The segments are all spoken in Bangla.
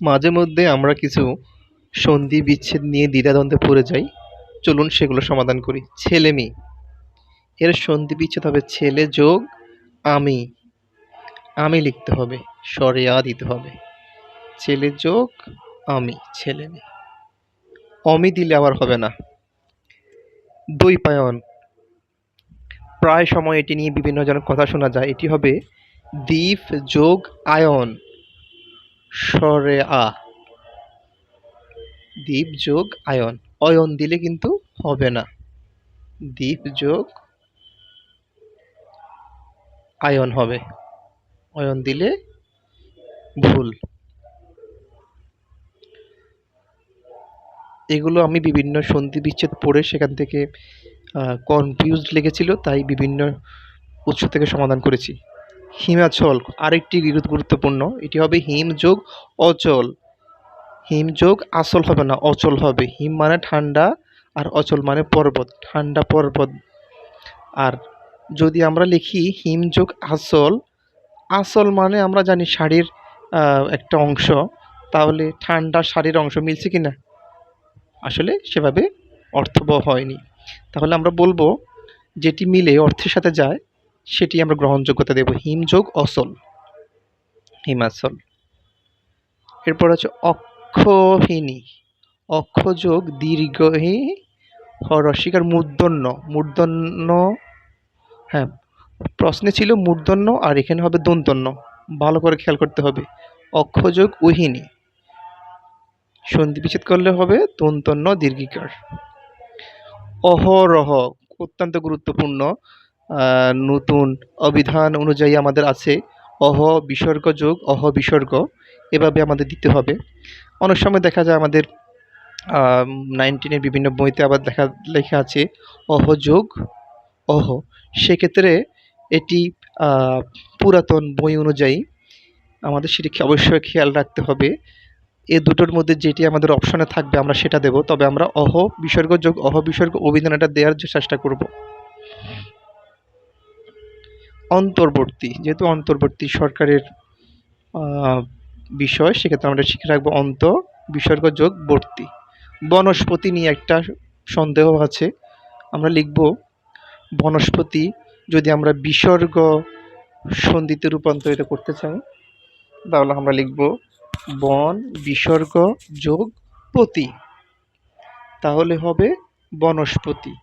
মাঝে মধ্যে আমরা কিছু সন্ধি বিচ্ছেদ নিয়ে দ্বিধাদ্বন্দ্বে পড়ে যাই। চলুন সেগুলো সমাধান করি। ছেলে মেয়ে। এর সন্ধি বিচ্ছেদ হবে ছেলে যোগ আমি। আমি লিখতে হবে। স্বরে আ দিতে হবে। ছেলে যোগ আমি, ছেলে মেয়ে। অমি দিলে আবার হবে না। দ্বৈপায়ন প্রায় সময় এটি নিয়ে বিভিন্ন জনের কথা শোনা যায়। এটি হবে দ্বীপ যোগ আয়ন। স্বরে আ। দ্বীপ যোগ আয়ন। অয়ন দিলে কিন্তু হবে না। দ্বীপ যোগ আয়ন হবে। অয়ন দিলে ভুল। এগুলো আমি বিভিন্ন সন্ধি বিচ্ছেদ পড়ে সেখান থেকে কনফিউজড লেগেছিল, তাই বিভিন্ন উৎস থেকে সমাধান করেছি। হিমাচল, আরেকটি গুরুত্ব- গুরুত্বপূর্ণ, এটি হবে হিম যোগ অচল। হিম যোগ আসল হবে না, অচল হবে। হিম মানে ঠান্ডা আর অচল মানে পর্বত, ঠান্ডা পর্বত। আর যদি আমরা লিখি হিম যোগ আসল আসল মানে আমরা জানি শাড়ির একটা অংশ। তাহলে ঠান্ডা শাড়ির অংশ মিলছে কি না? আসলে সেভাবে অর্থবহ হয়নি। তাহলে আমরা বলব যেটি মিলে অর্থের সাথে যায় সেটি আমরা গ্রহণযোগ্যতা দেব হিমযোগ অসল। হিমাচল এরপর হচ্ছে অক্ষহিনী অক্ষযোগ দীর্ঘহী হরস্বীকার মূর্ধন্য। মূর্ধন্য হ্যাঁ প্রশ্নে ছিল মূর্ধন্য আর এখানে হবে দন্তন্য। ভালো করে খেয়াল করতে হবে। অক্ষযোগ উহিনী সন্ধি বিচ্ছেদ করলে হবে দন্তন্য দীর্ঘিকার। অহরহ, অত্যন্ত গুরুত্বপূর্ণ। নতুন অভিধান অনুযায়ী আমাদের আছে। অহ বিসর্গ যোগ, অহ বিসর্গ। এভাবে আমাদের দিতে হবে। অনেক সময় দেখা যায় আমাদের নাইনটিনের বিভিন্ন বইতে আবার দেখা, লেখা আছে, অহ যোগ, অহ। সেক্ষেত্রে এটি পুরাতন বই অনুযায়ী আমাদের সেটিকে অবশ্যই খেয়াল রাখতে হবে। এ দুটোর মধ্যে যেটি আমাদের অপশনে থাকবে, আমরা সেটা দেব। তবে আমরা অহ বিসর্গ যোগ, অহ বিসর্গ অভিধানটা দেওয়ার চেষ্টা করব। অন্তর্বর্তী, যেহেতু অন্তর্বর্তী সরকারের বিষয়, সেক্ষেত্রে আমরা শিখে রাখব অন্ত, বিসর্গ যোগ বর্তী। বনস্পতি নিয়ে একটা সন্দেহ আছে। আমরা লিখব, বনস্পতি যদি আমরা বিসর্গ সন্ধিতে রূপান্তরিত করতে চাই, তাহলে আমরা লিখব বন বিসর্গ যোগ পতি। তাহলে হবে বনস্পতি।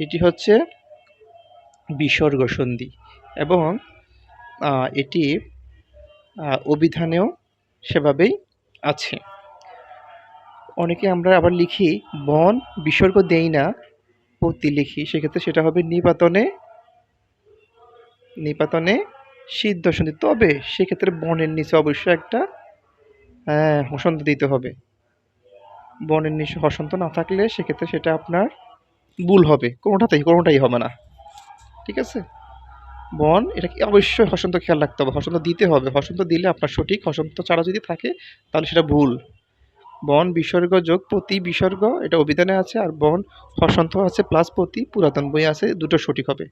এটি হচ্ছে বিসর্গ সন্ধি। এবং এটি অভিধানেও সেভাবেই আছে। অনেকে আমরা আবার লিখি, বন বিসর্গ দেই না। পতি লিখি, সেক্ষেত্রে সেটা হবে নিপাতনে নিপাতনে সিদ্ধ সন্ধি। তবে সেক্ষেত্রে বনের নিচে অবশ্যই একটা হ্যাঁ হসন্ত দিতে হবে। বনের নিচে হসন্ত না থাকলে সেক্ষেত্রে সেটা আপনার ভুল হবে। কোনোটাতেই, কোনোটাই হবে না। ঠিক আছে? বন এটাকে অবশ্যই হসন্ত খেয়াল রাখতে হবে। হসন্ত দিতে হবে। হসন্ত দিলে আপনার সঠিক হসন্ত ছাড়া যদি থাকে, তাহলে সেটা ভুল। বন বিসর্গ, যোগ, প্রতি বিসর্গ, এটা অভিধানে আছে, আর বন হসন্ত আছে প্লাস প্রতি, পুরাতন বই আছে, দুটো সঠিক হবে।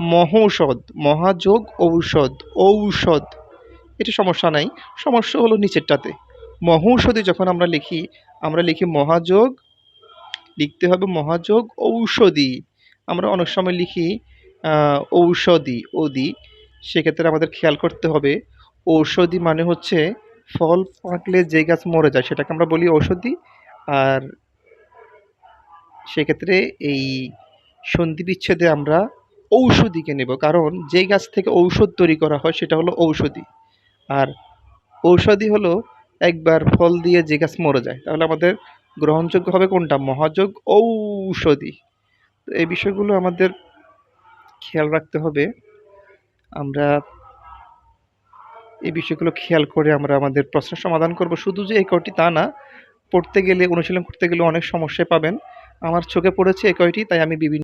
মহৌষধ মহাযোগ, ঔষধ ঔষধ। এটা সমস্যা নাই। সমস্যা হলো নিচেরটাতে। মহৌষধি যখন আমরা লিখি আমরা লিখি মহাযোগ, লিখতে হবে মহাযোগ, ঔষধি। আমরা অনেক সময় লিখি ঔষধি, ওদি। সেক্ষেত্রে আমাদের খেয়াল করতে হবে। ঔষধি মানে হচ্ছে ফল পাকলে যে গাছ মরে যায়, সেটাকে আমরা বলি ঔষধি। আর সেক্ষেত্রে এই সন্ধি বিচ্ছেদে আমরা ঔষধিকে নেব, কারণ যে গাছ থেকে ঔষধ তৈরি করা হয়, সেটা হলো ঔষধি। আর ঔষধি হলো একবার ফল দিয়ে যে গাছ মরে যায়। তাহলে আমাদের গ্রহণযোগ্য হবে কোনটা? মহাযোগ ঔষধি। তো এই বিষয়গুলো আমাদের খেয়াল রাখতে হবে। আমরা এই বিষয়গুলো খেয়াল করে আমরা আমাদের প্রশ্নের সমাধান করব। শুধু যে এই কয়টি তা না, পড়তে গেলে, অনুশীলন করতে গেলে অনেক সমস্যায় পাবেন। আমার চোখে পড়েছে এই কয়টি, তাই আমি বিভিন্ন